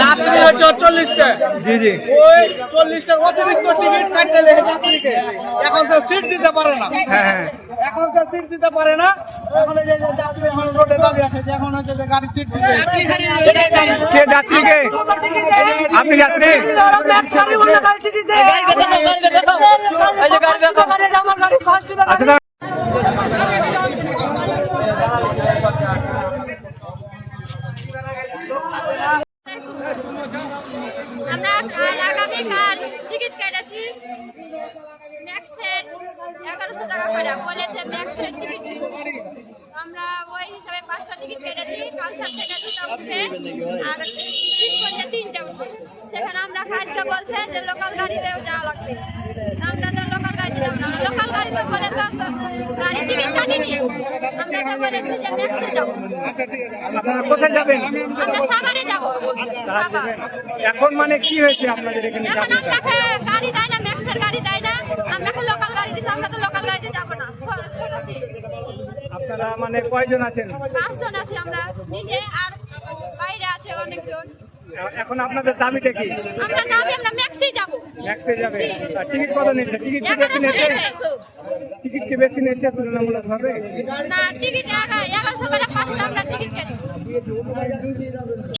যাত্রী হচ্ছে চল্লিশটা। জি জি। ওই চল্লিশটা অতিরিক্ত টিকিট কাটতে লেগে যাত্রীকে। এখন তো সিট দিতে পারে না। হ্যাঁ হ্যাঁ। এখন তো সিট দিতে পারে না। এখন এই যে যে যাত্রী এখন রোডে দাঁড়িয়ে আছে এখন হচ্ছে যে গাড়ি সিট দিতে কে যাত্রীকে? আপনি যাত্রী? আচ্ছা দাঁড়ান। আমরা আগামীকাল টিকিট কেটেছি। ম্যাক্সের এগারোশো টাকা করে বলেছে ম্যাক্সের টিকিট। আমরা ওই হিসাবে পাঁচটা টিকিট কেটেছি কালসার থেকে দুটো উঠে আর করছে তিনটে উঠে। সেখানে আমরা কাজকে বলছে যে লোকাল গাড়িতেও যাওয়া লাগবে। আমরা তো লোকাল গাড়ি যাব না। লোকাল গাড়িতে বলে তো গাড়ি টিকিট কাটিনি। আপনারা কোথায় যাবেন? আমরা সাভারে যাব সাভার। এখন মানে কি হয়েছে আপনাদের এখানে গাড়ি দেয় না ম্যাক্সের গাড়ি দেয় না। লোকাল গাড়ি দিচ্ছে আমরা তো লোকাল গাড়িতে যাব না। আপনারা মানে কয়জন আছেন? পাঁচজন আছি আমরা নিজে আর বাইরে আছে অনেকজন। এখন আপনাদের দাবিটা কি? আমরা নামে আমরা ম্যাক্সে যাব। ম্যাক্সে যাবে। টিকিট কত নিচ্ছে? টিকিট কি বেশি নিচ্ছে। টিকিট কি বেশি নিচ্ছে তুলনামূলক ভাবে না টিকিট এগারোশো করে পাঁচটা আমরা টিকিট কেটে।